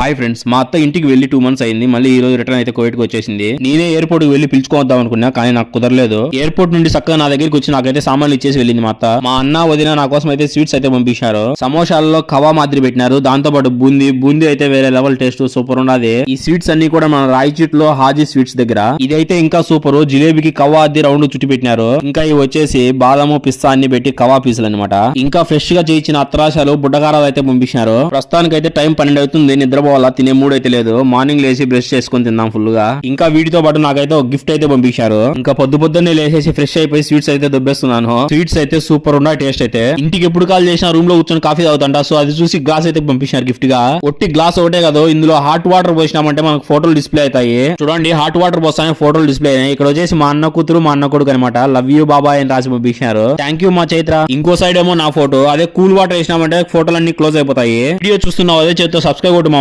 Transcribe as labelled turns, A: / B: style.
A: Hi friends మా అత్త ఇంటికి వెళ్ళి టూ మంత్స్ అయింది. మళ్ళీ ఈ రోజు రిటర్న్ అయితే కోవిడ్కి వచ్చేసింది. నేనే ఎయిర్పోర్ట్కి వెళ్ళి పిలుచుకోవద్దాం అనుకున్నా కానీ నాకు కుదరలేదు. ఎయిర్పోర్ట్ నుండి చక్కగా నా దగ్గరికి వచ్చి నాకైతే సామాన్లు ఇచ్చేసి వెళ్ళింది మా అత్త. మా అన్న వదిన నా కోసం అయితే స్వీట్స్ అయితే పంపించారు. సమోసాల్లో కవా మాదిరి పెట్టినారు. దాంతో పాటు బూందీ. బూందీ అయితే వేరే లెవెల్ టేస్ట్ సూపర్ ఉన్నది ఈ స్వీట్స్ అన్ని కూడా మన రాయచీట్లో హాజీ స్వీట్స్ దగ్గర. ఇదైతే ఇంకా సూపర్ జిలేబీకి కవా అద్ది రౌండ్ చుట్టి పెట్టినారు. ఇంకా ఇవి వచ్చేసి బాదము పిస్తా అన్ని పెట్టి కవా పీసులు అనమాట ఇంకా ఫ్రెష్గా చేయించిన అత్రాశాలు బుడ్డగారాలు అయితే పంపించారు ప్రస్తుతానికి అయితే టైం పన్నెండు అవుతుంది. నిద్రపో పోవాలా? తినే మూడు అయితే లేదు. మార్నింగ్ లేచి బ్రష్ చేసుకొని తిందాం ఫుల్గా. ఇంకా వీటితో పాటు నాకైతే ఒక గిఫ్ట్ అయితే పంపించారు. ఇంకా పొద్దు పొద్దున్నే లేచేసి ఫ్రెష్ అయిపోయి స్వీట్స్ అయితే దొబ్బేస్తున్నాను. స్వీట్స్ అయితే సూపర్ ఉన్నాయి టేస్ట్ అయితే. ఇంటికి ఎప్పుడు కాల్ చేసినా రూమ్లో కూర్చొని కాఫీ తాగుతుంటా సో అది చూసి గ్లాస్ అయితే పంపించారు గిఫ్ట్గా. ఒట్టి గ్లాస్ ఒకటే కదా ఇందులో హాట్ వాటర్ పోసినామంటే మనకు ఫోటోలు డిస్ప్లే అవుతాయి. చూడండి హాట్ వాటర్ పోస్తానే ఫోటోలు డిస్ప్లే అయినాయి. ఇక్కడ వచ్చేసి మా అన్న కూతురు మా అన్న కొడుకు అనమాట లవ్ యూ బాబాయ్ అని రాసి పంపించారు థ్యాంక్ యూ మా చైత్ర. ఇంకో సైడ్ ఏమో నా ఫోటో అదే కూల్ వాటర్ వేసినామంటే ఫోటోలు అన్ని క్లోజ్ అయిపోతాయి. వీడియో చూస్తున్నావు అదే చేతితో సబ్స్క్రైబ్ కొట్టు